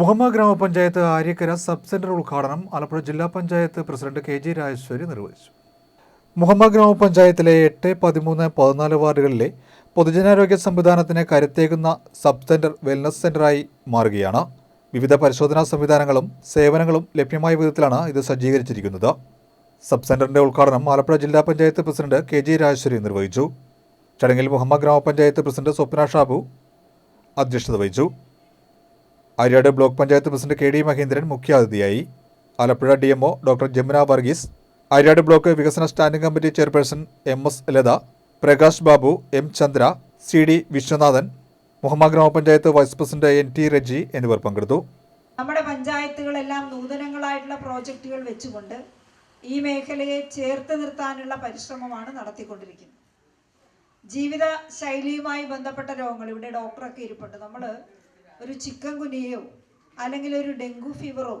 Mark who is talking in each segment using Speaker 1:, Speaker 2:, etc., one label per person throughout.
Speaker 1: മുഹമ്മദ് ഗ്രാമപഞ്ചായത്ത് Aryakkara sub centre ഉദ്ഘാടനം ആലപ്പുഴ ജില്ലാ panchayat president K G Rajeswari നിർവഹിച്ചു. മുഹമ്മ ഗ്രാമപഞ്ചായത്തിലെ എട്ട് പതിമൂന്ന് പതിനാല് വാർഡുകളിലെ പൊതുജനാരോഗ്യ സംവിധാനത്തിന് കരുത്തേകുന്ന സബ് സെന്റർ വെൽനസ് സെന്ററായി മാറുകയാണ്. വിവിധ പരിശോധനാ സംവിധാനങ്ങളും സേവനങ്ങളും ലഭ്യമായ വിധത്തിലാണ് ഇത് സജ്ജീകരിച്ചിരിക്കുന്നത്. സബ് സെന്ററിന്റെ ഉദ്ഘാടനം ആലപ്പുഴ ജില്ലാ panchayat president K G Rajeswari നിർവഹിച്ചു. ചടങ്ങിൽ മുഹമ്മ ഗ്രാമപഞ്ചായത്ത് പ്രസിഡന്റ് സ്വപ്ന ഷാബു അധ്യക്ഷത വഹിച്ചു. Aryad block panchayat president K D Mahendran മുഖ്യാതിഥിയായി. Alappuzha D MO doctor Jamuna Varghese Aryad block വികസന standing committee chairperson M S Latha Prakash Babu M Chandra C D Viswanathan Muhammad ഗ്രാമപഞ്ചായത്ത് vice president N T Reji എന്നിവർ പങ്കെടുത്തു.
Speaker 2: നമ്മുടെ പഞ്ചായത്തുകളെല്ലാം നൂതനങ്ങളായിട്ടുള്ള പ്രോജക്റ്റുകൾ വെച്ചുകൊണ്ട് ഈ മേഖലയെ ചേർത്ത് നിർത്താനുള്ള പരിശ്രമമാണ് നടത്തിക്കൊണ്ടിരിക്കുന്നത്. ജീവിത ശൈലിയുമായി ബന്ധപ്പെട്ട രോഗങ്ങൾ ഇവിടെ ഡോക്ടറൊക്കെ ഇരിപ്പുണ്ട്. നമ്മൾ ഒരു ചിക്കൻ കുനിയോ അല്ലെങ്കിൽ ഒരു ഡെങ്കു ഫീവറോ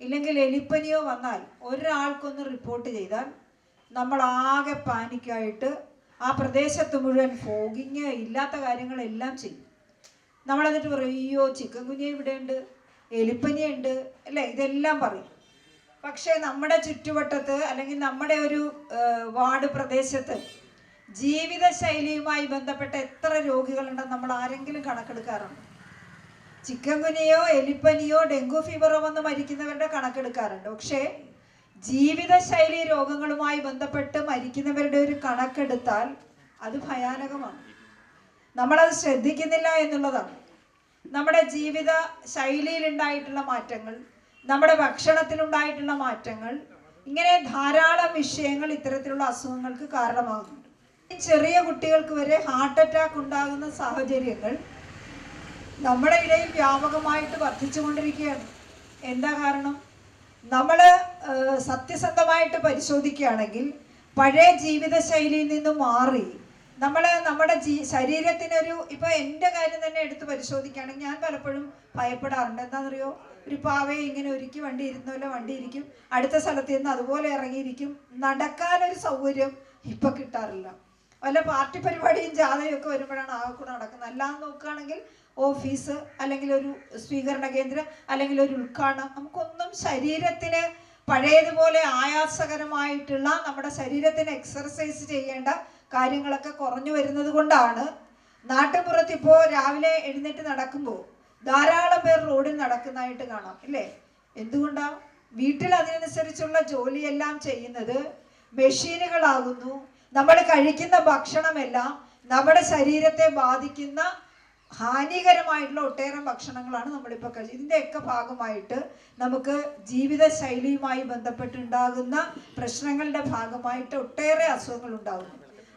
Speaker 2: ഇല്ലെങ്കിൽ എലിപ്പനിയോ വന്നാൽ ഒരാൾക്കൊന്ന് റിപ്പോർട്ട് ചെയ്താൽ നമ്മൾ ആകെ പാനിക്കായിട്ട് ആ പ്രദേശത്ത് മുഴുവൻ ഫോഗിങ് ഇല്ലാത്ത കാര്യങ്ങളെല്ലാം ചെയ്യും. നമ്മൾ എന്നിട്ട് പറയും അയ്യോ ചിക്കൻ ഉണ്ട് ഇവിടെയുണ്ട് എലിപ്പനിയുണ്ട് അല്ലേ? ഇതെല്ലാം പറയും. പക്ഷേ നമ്മുടെ ചുറ്റുവട്ടത്ത് അല്ലെങ്കിൽ നമ്മുടെ ഒരു വാർഡ് പ്രദേശത്ത് ജീവിതശൈലിയുമായി ബന്ധപ്പെട്ട എത്ര രോഗികളുണ്ടെന്ന് നമ്മൾ ആരെങ്കിലും കണക്കെടുക്കാറുണ്ട്? ചിക്കൻ കുനിയോ എലിപ്പനിയോ ഡെങ്കു ഫീവറോ വന്ന് മരിക്കുന്നവരുടെ കണക്കെടുക്കാറുണ്ട്. പക്ഷേ ജീവിതശൈലി രോഗങ്ങളുമായി ബന്ധപ്പെട്ട് മരിക്കുന്നവരുടെ ഒരു കണക്കെടുത്താൽ അത് ഭയാനകമാണ്. നമ്മളത് ശ്രദ്ധിക്കുന്നില്ല എന്നുള്ളതാണ്. നമ്മുടെ ജീവിത ശൈലിയിലുണ്ടായിട്ടുള്ള മാറ്റങ്ങൾ നമ്മുടെ ഭക്ഷണത്തിലുണ്ടായിട്ടുള്ള മാറ്റങ്ങൾ ഇങ്ങനെ ധാരാളം വിഷയങ്ങൾ ഇത്തരത്തിലുള്ള അസുഖങ്ങൾക്ക് കാരണമാകുന്നുണ്ട്. ചെറിയ കുട്ടികൾക്ക് വരെ ഹാർട്ട് അറ്റാക്ക് ഉണ്ടാകുന്ന സാഹചര്യങ്ങൾ നമ്മുടെ ഇടയിൽ വ്യാപകമായിട്ട് വർദ്ധിച്ചുകൊണ്ടിരിക്കുകയാണ്. എന്താ കാരണം? നമ്മൾ സത്യസന്ധമായിട്ട് പരിശോധിക്കുകയാണെങ്കിൽ പഴയ ജീവിതശൈലിയിൽ നിന്ന് മാറി നമ്മൾ നമ്മുടെ ജീ ശരീരത്തിനൊരു ഇപ്പോൾ എന്റെ കാര്യം തന്നെ എടുത്ത് പരിശോധിക്കുകയാണെങ്കിൽ ഞാൻ പലപ്പോഴും ഭയപ്പെടാറുണ്ട്. എന്താണെന്നറിയോ? ഒരു പാവയെ ഇങ്ങനെ ഒരുക്കി വണ്ടി ഇരുന്നല്ലോ വണ്ടി ഇരിക്കും. അടുത്ത സ്ഥലത്ത് നിന്ന് അതുപോലെ ഇറങ്ങിയിരിക്കും. നടക്കാനൊരു സൗകര്യം ഇപ്പം കിട്ടാറില്ല. വല്ല പാർട്ടി പരിപാടിയും ജാഥയും ഒക്കെ വരുമ്പോഴാണ് ആകെക്കൂടെ നടക്കുന്നത്. അല്ലാതെ നോക്കുകയാണെങ്കിൽ ഓഫീസ് അല്ലെങ്കിൽ ഒരു സ്വീകരണ കേന്ദ്രം അല്ലെങ്കിൽ ഒരു ഉദ്ഘാടനം നമുക്കൊന്നും ശരീരത്തിന് പഴയതുപോലെ ആയാസകരമായിട്ടുള്ള നമ്മുടെ ശരീരത്തിന് എക്സർസൈസ് ചെയ്യേണ്ട കാര്യങ്ങളൊക്കെ കുറഞ്ഞു വരുന്നത് കൊണ്ടാണ് നാട്ടുപുറത്ത് ഇപ്പോൾ രാവിലെ എഴുന്നേറ്റ് നടക്കുമ്പോൾ ധാരാളം പേർ റോഡിൽ നടക്കുന്നതായിട്ട് കാണാം ഇല്ലേ? എന്തുകൊണ്ടാണ് വീട്ടിൽ അതിനനുസരിച്ചുള്ള ജോലിയെല്ലാം ചെയ്യുന്നത് മെഷീനുകളാകുന്നു നമ്മൾ കഴിക്കുന്ന ഭക്ഷണമെല്ലാം നമ്മുടെ ശരീരത്തെ ബാധിക്കുന്ന ഹാനികരമായിട്ടുള്ള ഒട്ടേറെ ഭക്ഷണങ്ങളാണ് നമ്മളിപ്പോൾ കഴിച്ചത് ഇതിന്റെയൊക്കെ ഭാഗമായിട്ട് നമുക്ക് ജീവിതശൈലിയുമായി ബന്ധപ്പെട്ടുണ്ടാകുന്ന പ്രശ്നങ്ങളുടെ ഭാഗമായിട്ട് ഒട്ടേറെ അസുഖങ്ങൾ ഉണ്ടാകുന്നു